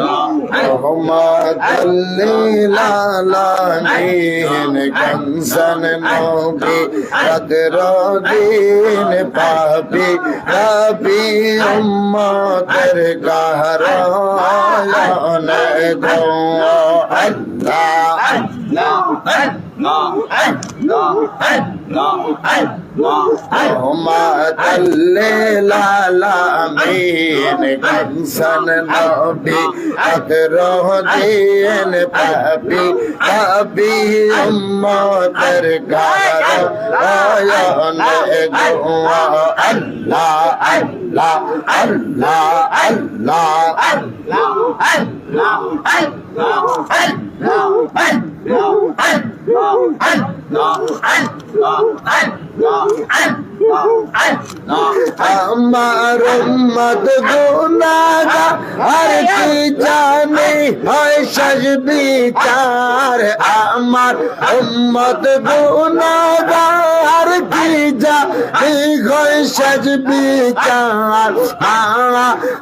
اللهم دلل على دين كنزن نبي قدر دين پاپی ربی امتر گہران دو اللہ اللہ اللہ اللہ اللہ আলামিন কনসন নবী রাতের দিন পাপি রবি উম্মতের কারণ গো আল্লাহ আল্লাহ আল্লাহ আল্লাহ আমার উম্মত গুনাগা আর কি জানে হয় সজ বিচার? আমার উম্মত গুনাগার কি যা গই সাজ বিচার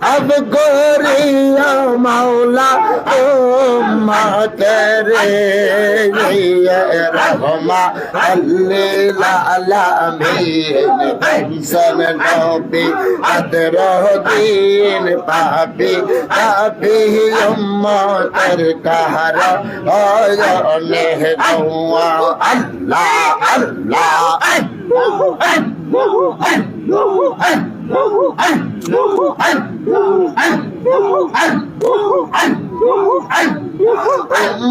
अब गोरिया मौला ओ तेरे रहमा अल्लाह सन नबी अदरह दीन पापी काफी उम्मा तर कहरा और আল্লাহ আল্লাহ আল্লাহ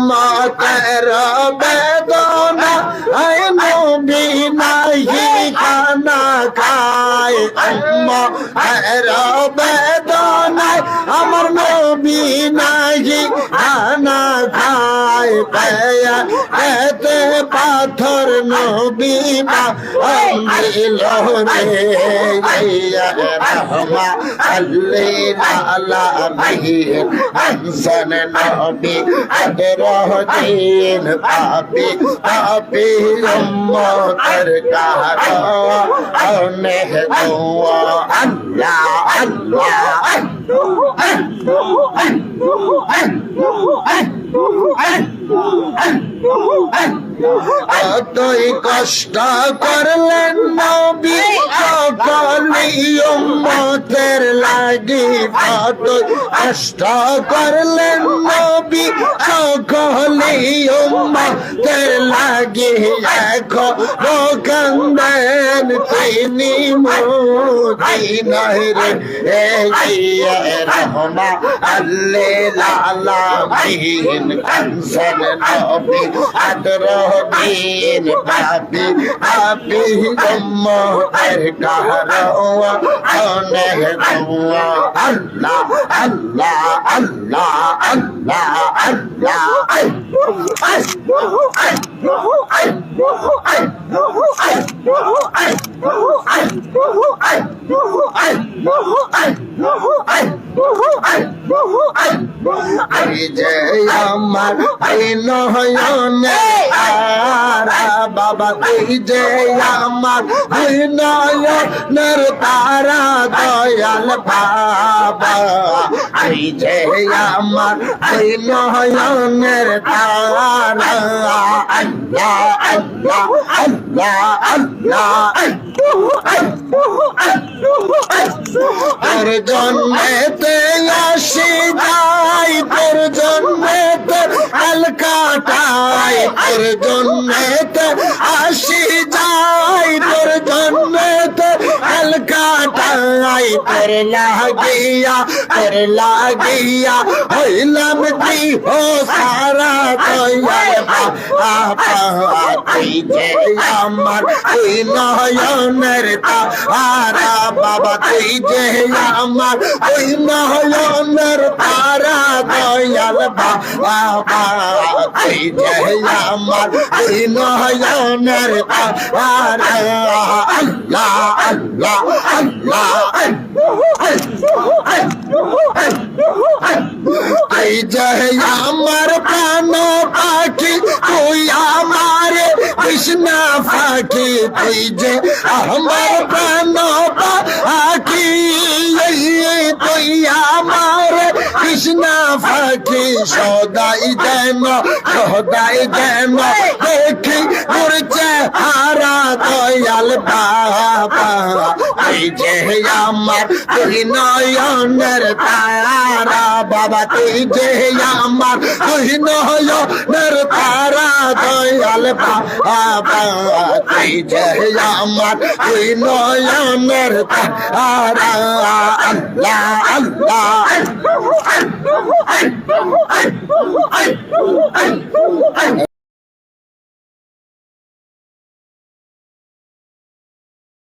মাতের বেদনা আইনো বিনাহি খানা খায় মাতের বেদনা আমার নবী নাহি খানা খায় নবীনা আমরি লহরে ইয়া রহমা আল্লিনা আলা আবহি আহসান নবী আদরহ দিন পাপি পাপি উম্মতের কাহা অনে দোয়া আল্লাহ আল্লাহ আল্লাহ আল্লাহ আল্লাহ আল্লাহ এতই কষ্ট করলেন নবী উম্মতের লাগি কতই কষ্ট করলেন নবী, সকলি উম্মতের লাগি এখনও কান্দেন তিনি মদিনায় রে রহমা আল্লাহ আলামিন কানসন নবী আদরহ দিন পাপি পাপি উম্মতের বাবা অনেক বাবা আল্লাহ আল্লাহ আল্লাহ আল্লাহ আল্লাহ আমার আইন হয় বাবা তুই যে আমার বিনয়নের তারা দয়াল বাবা তুই যে আমার বিনয়নের তারা আল্লাহ আল্লাহ আল্লাহ আল্লাহ আল্লাহ আল্লাহ আল্লাহ জন্মেতে তাই তোর জন্যে আলকাটাই তোর লাগিয়া তোর লাগিয়া হইলাম দি হো সারা তুই আমার তুই নয়নের তারা বাবা তুই যে আমার ওই নয়নের তারা দয়াল বাবা তুই যে আমার ওই নয়নের তারা আল্লাহ আল্লাহ আল্লাহ তুই যে আমার প্রাণ পাখি, তুই আমার কৃষ্ণা পাখি। তুই যে আমার প্রাণ পাখি তুই আমার কৃষ্ণা পাখি। সদাই যেন সদাই যেন দেখি দয়াল বাবা তুই যে আমার তুই নয়নের তারা, বাবা তুই যে আমার তুই নয়নের তারা, দয়াল বাবা তুই যে আমার তুই নয়নের তারা, আল্লাহ আল্লাহ।